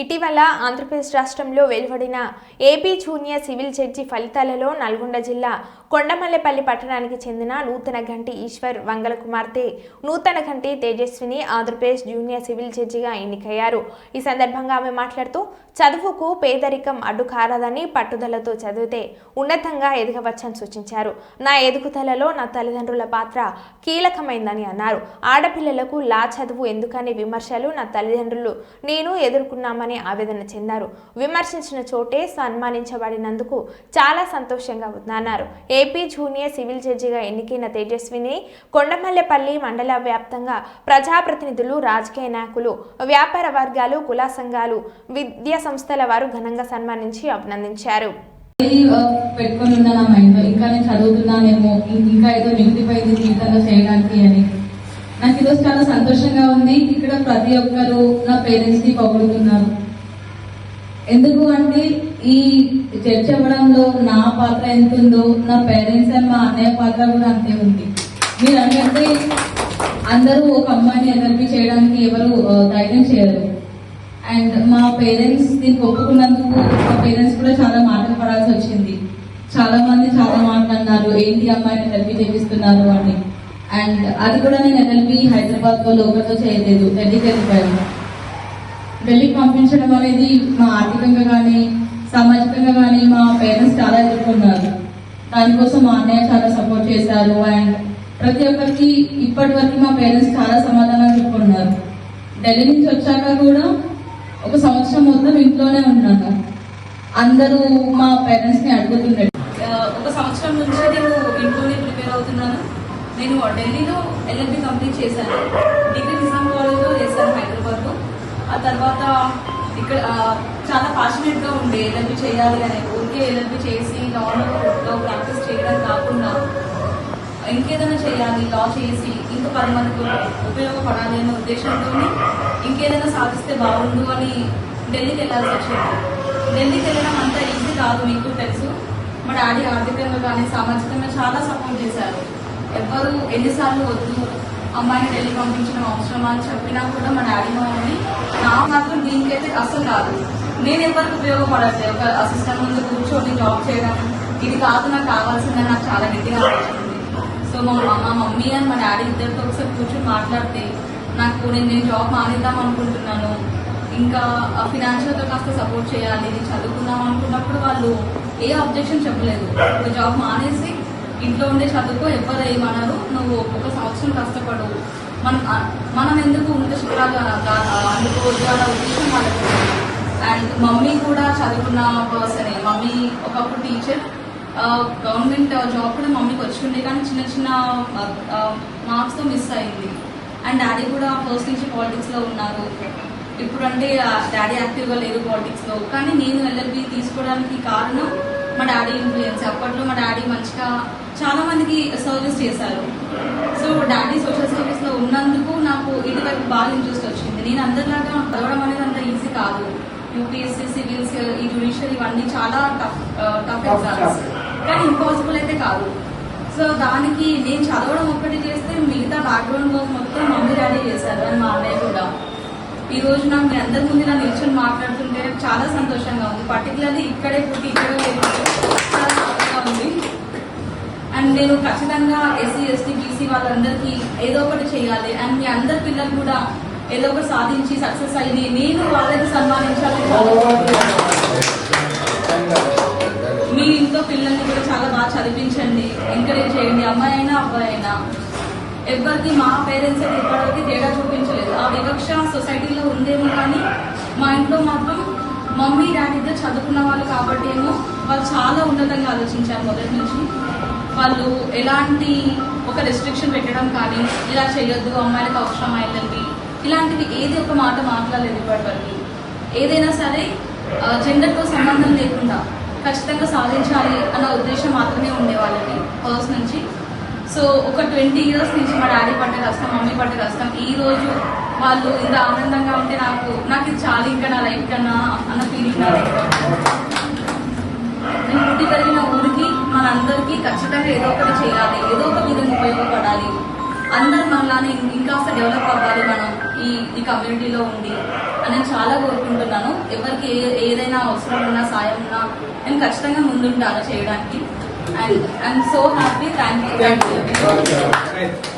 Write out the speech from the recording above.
ఇటీవల ఆంధ్రప్రదేశ్ రాష్ట్రంలో వెలువడిన ఏపీ జూనియర్ సివిల్ జడ్జి ఫలితాలలో నల్గొండ జిల్లా కొండమల్లెపల్లి పట్టణానికి చెందిన నూతన గంటి ఈశ్వర్ వంగల కుమార్తె నూతన గంటి తేజస్విని ఆంధ్రప్రదేశ్ జూనియర్ సివిల్ జడ్జిగా ఎన్నికయ్యారు. ఈ సందర్భంగా ఆమె మాట్లాడుతూ చదువుకు పేదరికం అడ్డుకారదని పట్టుదలతో చదివితే ఉన్నతంగా ఎదగవచ్చని సూచించారు. నా ఎదుగుదలలో నా తల్లిదండ్రుల పాత్ర కీలకమైందని అన్నారు. ఆడపిల్లలకు లా చదువు ఎందుకనే విమర్శలు నా తల్లిదండ్రులు నేను ఎదుర్కొన్నామని చేశామని ఆవేదన చెందారు. విమర్శించిన చోటే సన్మానించబడినందుకు చాలా సంతోషంగా ఉందన్నారు ఏపీ జూనియర్ సివిల్ జడ్జిగా ఎన్నికైన తేజస్విని కొండమల్లెపల్లి మండల వ్యాప్తంగా ప్రజాప్రతినిధులు రాజకీయ నాయకులు వ్యాపార వర్గాలు కుల సంఘాలు విద్యా సంస్థల వారు ఘనంగా సన్మానించి అభినందించారు. పెట్టుకుని ఉన్నా నా మైండ్లో ఇంకా నేను చదువుతున్నానేమో ఇంకా ఏదో నిండిపోయింది జీవితంలో చేయడానికి అని. నాకు ఈరోజు చాలా సంతోషంగా ఉంది. ఇక్కడ ప్రతి ఒక్కరు నా పేరెంట్స్ని పొగుడుతున్నారు. ఎందుకు అంటే ఈ చర్చ అవ్వడంలో నా పాత్ర ఎంత ఉందో నా పేరెంట్స్ అండ్ మా అన్నయ్య పాత్ర కూడా అంతే ఉంది. మీరు అందరూ ఒక అమ్మాయిని ఎదర్పి చేయడానికి ఎవరు ధైర్యం చేయరు. అండ్ మా పేరెంట్స్ దీనికి ఒప్పుకున్నందుకు మా పేరెంట్స్ కూడా చాలా మాటలు పడాల్సి వచ్చింది. చాలా మంది చాలా మాట్లాడినారు ఏంటి అమ్మాయిని ఎదర్పి చేపిస్తున్నారు? అని. అండ్ అది కూడా నేను ఎదర్పి హైదరాబాద్లో లోకల్తో చేయలేదు ఢిల్లీకి వెళ్ళిపోయాను. ఢిల్లీకి పంపించడం అనేది మా ఆర్థికంగా కానీ సామాజికంగా కానీ మా పేరెంట్స్ చాలా ఎదుర్కొన్నారు. దానికోసం మా అన్నయ్య చాలా సపోర్ట్ చేశారు. అండ్ ప్రతి ఒక్కరికి ఇప్పటి వరకు మా పేరెంట్స్ చాలా సమాధానం చెప్పుకున్నారు. ఢిల్లీ నుంచి వచ్చాక కూడా ఒక సంవత్సరం మొత్తం ఇంట్లోనే ఉన్నాను. అందరూ మా పేరెంట్స్ని అడుగుతుండే. ఒక సంవత్సరం నుంచి నేను ఇంట్లోనే ప్రిపేర్ అవుతున్నాను. నేను ఢిల్లీలో ఎల్ఎల్బి కంప్లీట్ చేశాను డిగ్రీ నిజాం కాలేజ్లో చేశాను హైదరాబాద్లో ఆ తర్వాత ఇక్కడ చాలా passionate ఉండే ఎల్ఎల్బి చేయాలి అని ఊరికే ఎల్ఎల్బి చేసి లాలో ప్రాక్టీస్ చేయడం కాకుండా ఇంకేదైనా చేయాలి లా చేసి ఇంకా పది మందికి ఉపయోగపడాలి అనే ఉద్దేశంతో ఇంకేదైనా సాధిస్తే బాగుండు అని ఢిల్లీకి వెళ్ళాల్సి వచ్చింది. ఢిల్లీకి వెళ్ళడం అంత ఈజీ కాదు మీకు తెలుసు. మా డాడీ ఆర్థికంగా కానీ సామాజికంగా చాలా సపోర్ట్ చేశారు. ఎవ్వరూ ఎన్నిసార్లు వద్దు అమ్మాయిని వెళ్ళి పంపించడం అవసరమా అని చెప్పినా కూడా మా డాడీ మా నా మాత్రం దీనికైతే అసలు కాదు. నేను ఎవరికి ఉపయోగపడట్లేదు. ఒక అసిస్టెంట్ ముందు కూర్చొని జాబ్ చేయడం ఇది కాదు నాకు కావాల్సిందని నాకు చాలా గట్టిగా అనిపించింది. సో మా మా మమ్మీ అండ్ మా డాడీ ఇద్దరితో ఒకసారి కూర్చొని మాట్లాడితే నాకు నేను నేను జాబ్ మానేద్దాం అనుకుంటున్నాను. ఇంకా ఫినాన్షియల్గా కాస్త సపోర్ట్ చేయాలి నేను చదువుకుందాం అనుకున్నప్పుడు వాళ్ళు ఏ అబ్జెక్షన్ చెప్పలేదు. జాబ్ మానేసి ఇంట్లో ఉండే చదువుకో ఎవరు ఏమన్నారు నువ్వు ఒక కష్టపడవు కష్టపడు మనం మనం ఎందుకు ఉన్నత శిఖరాలు అందుకోవద్దు అన్న ఉద్దేశం వాళ్ళకి అండ్ మమ్మీ కూడా చదువుకున్న పర్సనే. మమ్మీ ఒకప్పుడు టీచర్. గవర్నమెంట్ జాబ్ కూడా మమ్మీకి వచ్చిండే కానీ చిన్న చిన్న మార్క్స్తో మిస్ అయింది. అండ్ డాడీ కూడా ఫస్ట్ నుంచి పాలిటిక్స్లో ఉన్నారు. ఇప్పుడు అంటే డాడీ యాక్టివ్గా లేరు పాలిటిక్స్లో. కానీ నేను ఎల్ఎల్బి తీసుకోవడానికి కారణం మా డాడీ ఇన్ఫ్లుయెన్స్. అప్పట్లో మా డాడీ మంచిగా చాలా మందికి సర్వీస్ చేశారు. సో డాడీ సోషల్ సర్వీస్లో ఉన్నందుకు నాకు ఇటువైపు బాగా ఇంట్రెస్ట్ వచ్చింది. నేను అందరిలాగా చదవడం అనేది అంత ఈజీ కాదు. యూపీఎస్సీ సివిల్స్ ఈ జుడిషియల్ ఇవన్నీ చాలా టఫ్ టఫ్ ఎగ్జామ్స్ కానీ ఇంపాసిబుల్ అయితే కాదు. సో దానికి నేను చదవడం ఒక్కటి చేస్తే మిగతా బ్యాక్గ్రౌండ్ వర్క్ మొత్తం మమ్మీ డాడీ చేశారు. అని మా అన్నయ్య కూడా. ఈ రోజు నాకు మీ అందరి ముందు ఇలా నిల్చొని మాట్లాడుతుంటే నాకు చాలా సంతోషంగా ఉంది. పర్టికులర్లీ ఇక్కడే పుట్టి ఇక్కడే చాలా ఉంది. అండ్ నేను ఖచ్చితంగా ఎస్సీ ఎస్టీ బీసీ వాళ్ళందరికీ ఏదో ఒకటి చేయాలి. అండ్ మీ అందరి పిల్లలు కూడా ఏదో ఒకటి సాధించి సక్సెస్ అయ్యి నేను వాళ్ళకి సన్మానించాలి. మీ ఇంట్లో పిల్లల్ని కూడా చాలా బాగా చదివించండి. ఎంకరేజ్ చేయండి. అమ్మాయి అయినా అబ్బాయి అయినా. ఎవరికి మా పేరెంట్స్ అయితే ఇప్పటివరకు తేడా చూపించలేదు. ఆ వివక్ష సొసైటీలో ఉందేమో కానీ మా ఇంట్లో మాత్రం మమ్మీ డాడీ ఇద్దరు చదువుకున్న వాళ్ళు కాబట్టి ఏమో వాళ్ళు చాలా ఉన్నతంగా ఆలోచించారు మొదటి నుంచి. వాళ్ళు ఎలాంటి ఒక రెస్ట్రిక్షన్ పెట్టడం కానీ ఇలా చేయొద్దు అమ్మాయిలకు అవసరం అయిందండి ఇలాంటివి ఏది ఒక మాట మాట్లాడలేదు ఇప్పటివరకు. ఏదైనా సరే జెండర్తో సంబంధం లేకుండా ఖచ్చితంగా సాధించాలి అన్న ఉద్దేశం మాత్రమే ఉండే వాళ్ళకి ఫస్ట్ నుంచి. సో ఒక ట్వంటీ ఇయర్స్ నుంచి మా డాడీ పడ్డ కష్టం మమ్మీ పడ్డ కష్టం ఈ రోజు వాళ్ళు ఇంత ఆనందంగా ఉంటే నాకు నాకు ఇది చాలు ఇంకా నా లైఫ్ కన్నా అన్న ఫీలింగ్ నా నేను పుట్టి పెరిగిన ఖచ్చితంగా ఏదో ఒకటి చేయాలి ఏదో ఒక విధంగా ఉపయోగపడాలి. అందరు మనలానే ఇంకాస్త డెవలప్ అవ్వాలి మనం ఈ ఈ కమ్యూనిటీలో ఉండి అని చాలా కోరుకుంటున్నాను. ఎవరికి ఏ- ఏదైనా అవసరం ఉన్నా సాయం ఉన్నా నేను ఖచ్చితంగా ముందుంటాను చేయడానికి. And I'm so happy thank you.